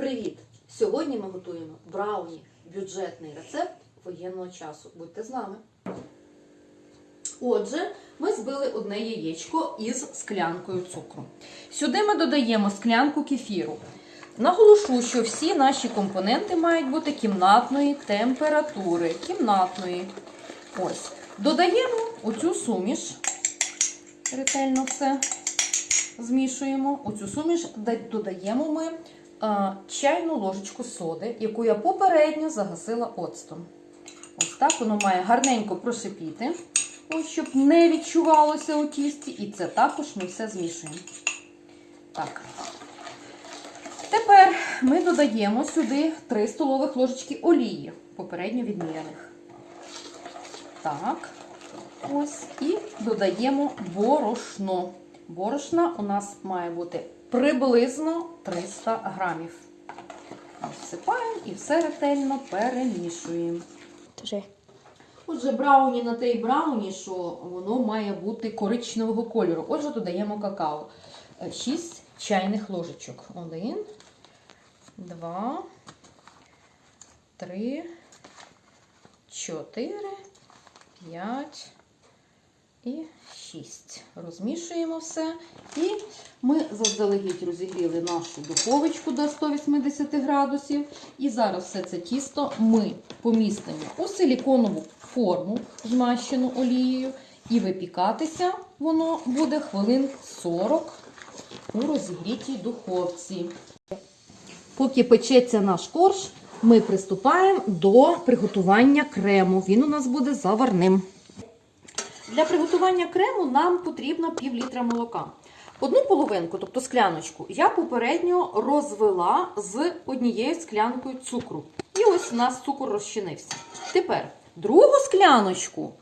Привіт! Сьогодні ми готуємо брауні бюджетний рецепт воєнного часу. Будьте з нами. Отже, ми збили одне яєчко із склянкою цукру. Сюди ми додаємо склянку кефіру. Наголошу, що всі наші компоненти мають бути кімнатної температури. Кімнатної. Ось. Додаємо у цю суміш. Ретельно все змішуємо. У цю суміш додаємо ми чайну ложечку соди, яку я попередньо загасила оцтом. Ось так воно має гарненько прошипіти, ось, щоб не відчувалося у тісті. І це також ми все змішуємо. Так. Тепер ми додаємо сюди 3 столових ложечки олії, попередньо відміряних. Так. Ось. І додаємо борошно. Борошна у нас має бути приблизно 300 грамів. Всипаємо і все ретельно перемішуємо. Отже, брауні на те й брауні, що воно має бути коричневого кольору. Отже, додаємо какао. 6 чайних ложечок. Один, два, три, чотири, п'ять і шість. Розмішуємо все. І ми заздалегідь розігріли нашу духовочку до 180 градусів. І зараз все це тісто ми помістимо у силіконову форму, змащену олією. І випікатися воно буде хвилин 40 у розігрітій духовці. Поки печеться наш корж, ми приступаємо до приготування крему. Він у нас буде заварним. Для приготування крему нам потрібно пів літра молока. Одну половинку, тобто скляночку, я попередньо розвела з однією склянкою цукру. І ось у нас цукор розчинився. Тепер другу скляночку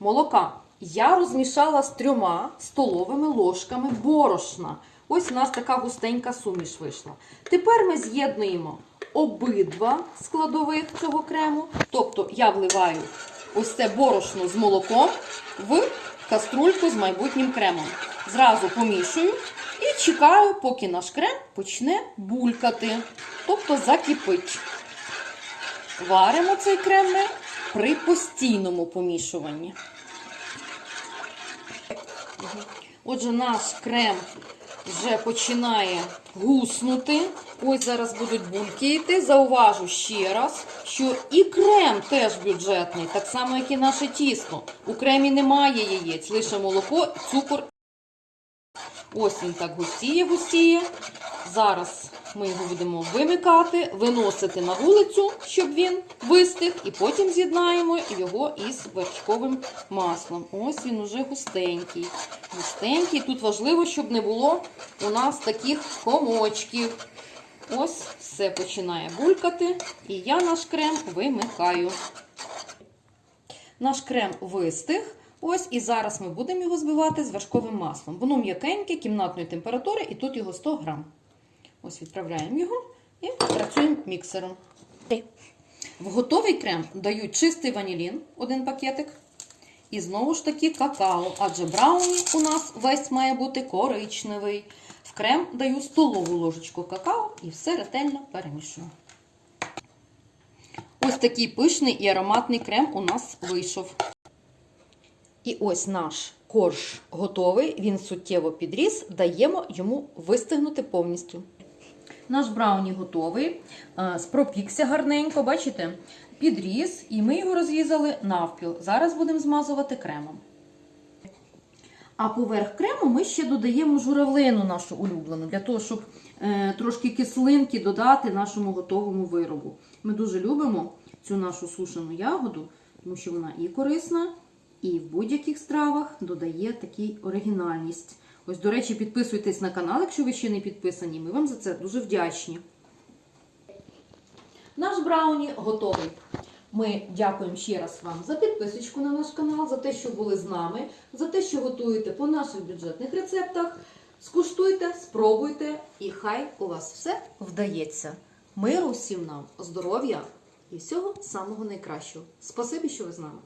молока я розмішала з трьома столовими ложками борошна. Ось у нас така густенька суміш вийшла. Тепер ми з'єднуємо обидва складових цього крему. Тобто я вливаю ось це борошно з молоком в каструльку з майбутнім кремом. Зразу помішую і чекаю, поки наш крем почне булькати, тобто закипить. Варимо цей крем при постійному помішуванні. Отже, наш крем вже починає гуснути. Ось зараз будуть бульки йти. Зауважу ще раз, що і крем теж бюджетний, так само, як і наше тісто. У кремі немає яєць, лише молоко, цукор. Ось він так густіє, густіє. Зараз ми його будемо вимикати, виносити на вулицю, щоб він вистиг, і потім з'єднаємо його із вершковим маслом. Ось він уже густенький. Густенький. Тут важливо, щоб не було у нас таких комочків. Ось все починає булькати, і я наш крем вимикаю. Наш крем вистиг. Ось і зараз ми будемо його збивати з вершковим маслом. Воно м'якеньке, кімнатної температури, і тут його 100 грам. Ось відправляємо його і працюємо міксером. В готовий крем дають чистий ванілін, один пакетик. І знову ж таки какао, адже брауні у нас весь має бути коричневий. В крем даю столову ложечку какао і все ретельно перемішую. Ось такий пишний і ароматний крем у нас вийшов. І ось наш корж готовий, він суттєво підріс, даємо йому вистигнути повністю. Наш брауні готовий, е, спропікся гарненько, бачите? Підріс, і ми його розрізали навпіл. Зараз будемо змазувати кремом. А поверх крему ми ще додаємо журавлину нашу улюблену, для того, щоб е, трошки кислинки додати нашому готовому виробу. Ми дуже любимо цю нашу сушену ягоду, тому що вона і корисна, і в будь-яких стравах додає такий оригінальність. Ось, до речі, підписуйтесь на канал, якщо ви ще не підписані. Ми вам за це дуже вдячні. Наш брауні готовий. Ми дякуємо ще раз вам за підписочку на наш канал, за те, що були з нами, за те, що готуєте по наших бюджетних рецептах. Скуштуйте, спробуйте, і хай у вас все вдається. Миру всім нам, здоров'я і всього самого найкращого. Спасибі, що ви з нами.